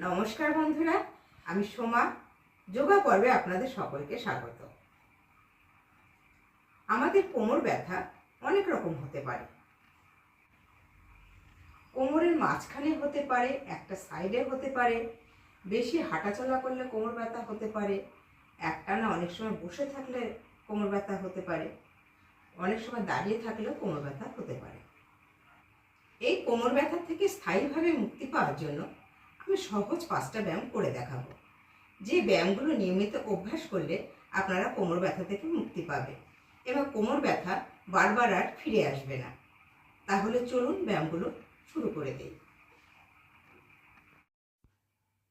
নমস্কার বন্ধুরা, আমি সোমা। যোগা পর্বে আপনাদের সকলকে স্বাগত। আমাদের কোমর ব্যথা অনেক রকম হতে পারে। কোমরের মাঝখানে হতে পারে, একটা সাইডে হতে পারে, বেশি হাঁটাচলা করলে কোমর ব্যথা হতে পারে একটানা অনেক সময় বসে থাকলে কোমর ব্যথা হতে পারে, অনেক সময় দাঁড়িয়ে থাকলেও কোমর ব্যথা হতে পারে। এই কোমর ব্যথা থেকে স্থায়ীভাবে মুক্তি পাওয়ার জন্য আমি সহজ পাঁচটা ব্যায়াম করে দেখাবো। যে ব্যায়ামগুলো নিয়মিত অভ্যাস করলে আপনারা কোমর ব্যথা থেকে মুক্তি পাবে এবং কোমর ব্যথা বারবার আর ফিরে আসবে না। তাহলে চলুন ব্যায়ামগুলো শুরু করে দিই।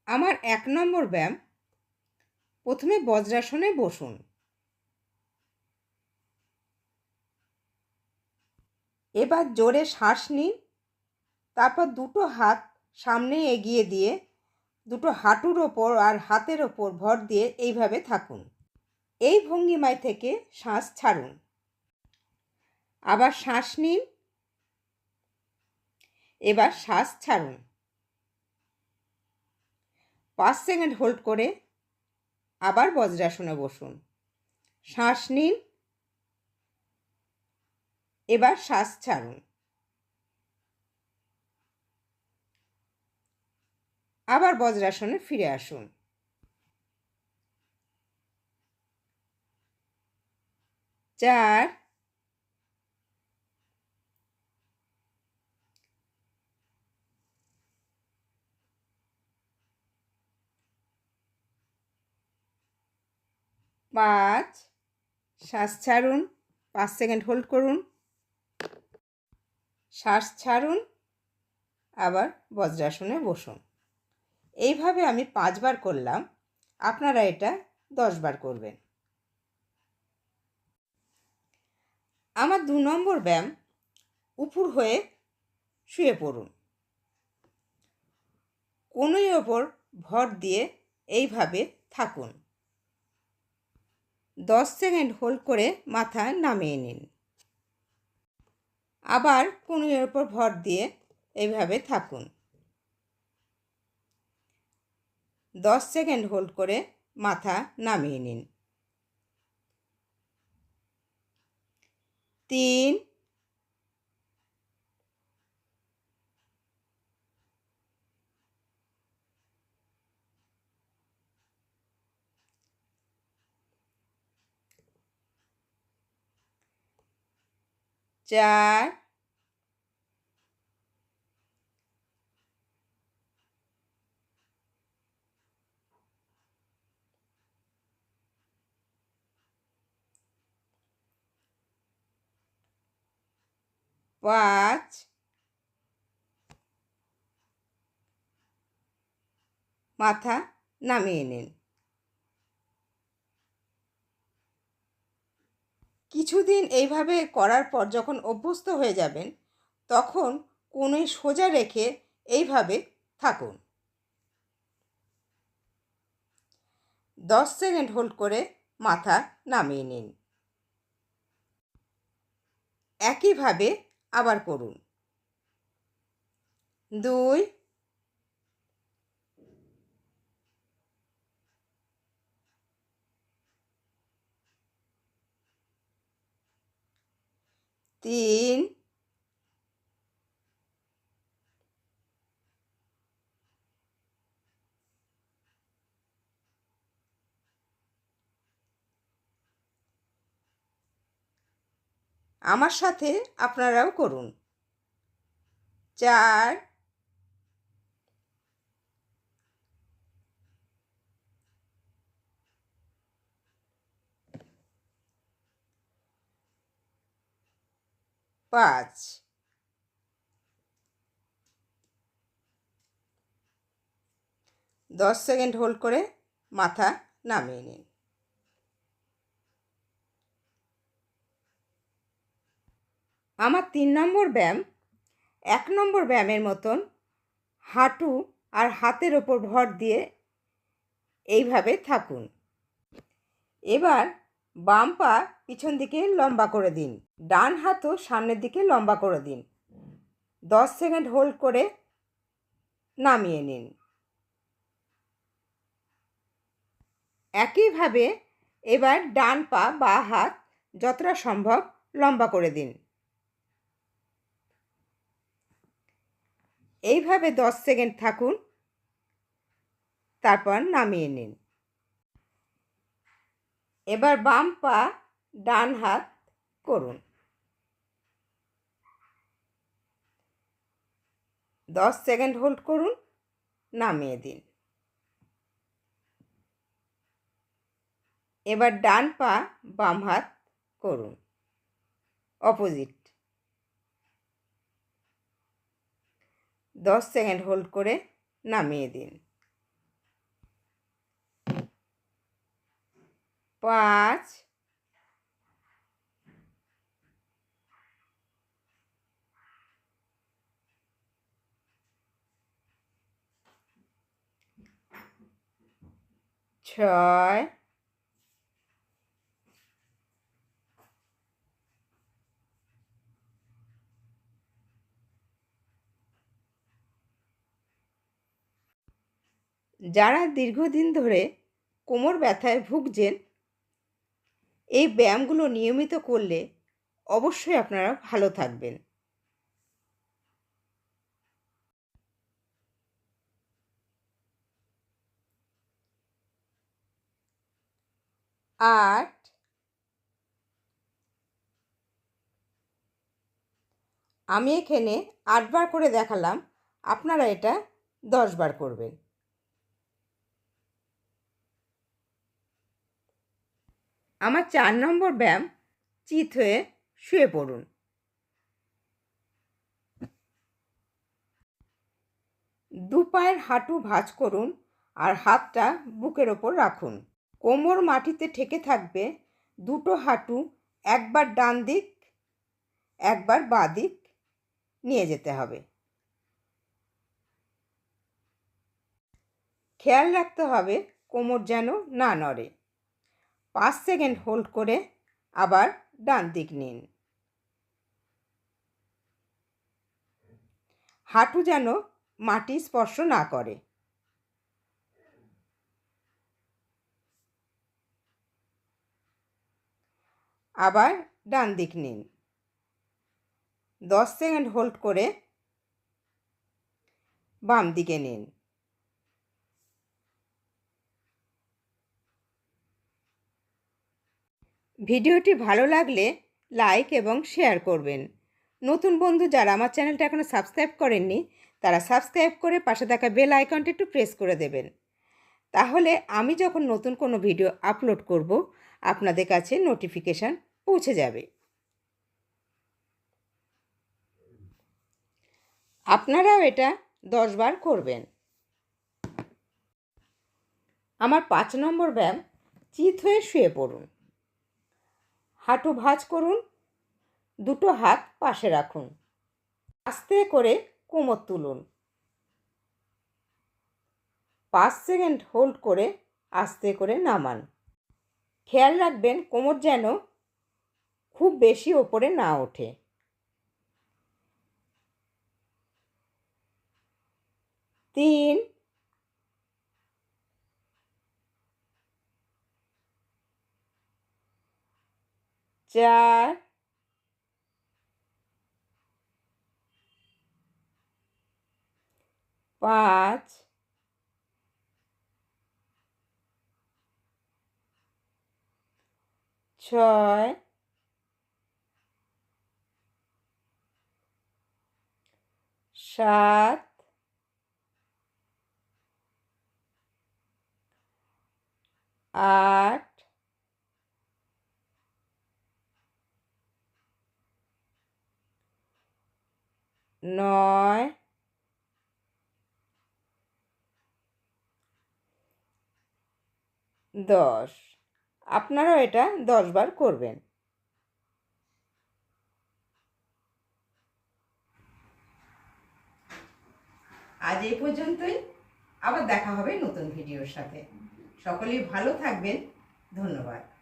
আমার এক নম্বর ব্যায়াম, প্রথমে বজ্রাসনে বসুন। এবার জোরে শ্বাস নিন, তারপর দুটো হাত সামনে এগিয়ে দিয়ে দুটো হাঁটুর ওপর আর হাতের ওপর ভর দিয়ে এইভাবে থাকুন। এই ভঙ্গিমায় থেকে শ্বাস ছাড়ুন। আবার শ্বাস নিন। এবার শ্বাস ছাড়ুন। পাঁচ সেকেন্ড হোল্ড করে আবার বজ্রাসনে বসুন। শ্বাস নিন। এবার শ্বাস ছাড়ুন। আবার বজ্রাসনে ফিরে আসুন। চার। পাঁচ। শ্বাস ছাড়ুন, পাঁচ সেকেন্ড হোল্ড করুন। শ্বাস ছাড়ুন, আবার বজ্রাসনে বসুন। এইভাবে আমি পাঁচবার করলাম। আপনারা এটা দশবার করবেন। আমার দু নম্বর ব্যায়াম উপুর হয়ে শুয়ে পড়ুন। কোনোই ওপর ভর দিয়ে এইভাবে থাকুন। দশ সেকেন্ড হোল্ড করে মাথা নামিয়ে নিন। আবার কোনোই ওপর ভর দিয়ে এইভাবে থাকুন। দশ সেকেন্ড হোল্ড করে মাথা নামিয়ে নিন। তিন চার পাঁচ, মাথা নামিয়ে নিন। কিছুদিন এইভাবে করার পর যখন অভ্যস্ত হয়ে যাবেন, তখন কোনোই সোজা রেখে এইভাবে থাকুন। দশ সেকেন্ড হোল্ড করে মাথা নামিয়ে নিন। একইভাবে আবার করুন। দুই। তিন। আমার সাথে আপনারাও করুন। চার। পাঁচ। দশ সেকেন্ড হোল্ড করে মাথা নামিয়ে নিন। আমার তিন নম্বর ব্যায়াম, এক নম্বর ব্যায়ামের মতন হাঁটু আর হাতের ওপর ভর দিয়ে এইভাবে থাকুন। এবার বাম পা পিছন দিকে লম্বা করে দিন। ডান হাতও সামনের দিকে লম্বা করে দিন। দশ সেকেন্ড হোল্ড করে নামিয়ে নিন। একইভাবে এবার ডান পা বা হাত যতটা সম্ভব লম্বা করে দিন। এইভাবে দশ সেকেন্ড থাকুন। তারপর নামিয়ে নিন। এবার বাম পা, ডান হাত করুন। দশ সেকেন্ড হোল্ড করুন, নামিয়ে দিন। এবার ডান পা, বাম হাত করুন। অপোজিট। দশ সেকেন্ড হোল্ড করে নামিয়ে দিন। পাঁচ ছয় যারা দীর্ঘদিন ধরে কোমর ব্যথায় ভুগছেন, এই ব্যায়ামগুলো নিয়মিত করলে অবশ্যই আপনারা ভালো থাকবেন। আট আমি এখানে আটবার করে দেখালাম, আপনারা এটা দশবার করবেন। আমার চার নম্বর ব্যায়াম চিত হয়ে শুয়ে পড়ুন। দু পায়ের হাঁটু ভাঁজ করুন আর হাতটা বুকের ওপর রাখুন। কোমর মাটিতে ঠেকে থাকবে দুটো হাঁটু, একবার ডান দিক, একবার বাঁ দিক নিয়ে যেতে হবে। খেয়াল রাখতে হবে কোমর যেন না নড়ে। পাঁচ সেকেন্ড হোল্ড করে আবার ডান দিক নিন। হাঁটু যেন মাটি স্পর্শ না করে। আবার ডান দিক নিন। দশ সেকেন্ড হোল্ড করে বাম দিকে নিন। ভিডিওটি ভালো লাগলে লাইক এবং শেয়ার করবেন। নতুন বন্ধু যারা আমার চ্যানেলটা এখনও সাবস্ক্রাইব করেননি, তারা সাবস্ক্রাইব করে পাশে থাকা বেল আইকনটি একটু প্রেস করে দেবেন। তাহলে আমি যখন নতুন কোনো ভিডিও আপলোড করব, আপনাদের কাছে নোটিফিকেশান পৌঁছে যাবে। আপনারাও এটা দশবার করবেন। আমার পাঁচ নম্বর ব্যায়াম, চিত হয়ে শুয়ে পড়ুন। হাঁটু ভাঁজ করুন, দুটো হাত পাশে রাখুন। আস্তে করে কোমর তুলুন। পাঁচ সেকেন্ড হোল্ড করে আস্তে করে নামান। খেয়াল রাখবেন কোমর যেন খুব বেশি ওপরে না ওঠে। তিন চার পাঁচ ছয় সাত আট নয়, দশ। আপনারাও এটা দশবার করবেন। আজ এই পর্যন্তই। আবার দেখা হবে নতুন ভিডিওর সাথে। সকলেই ভালো থাকবেন। ধন্যবাদ।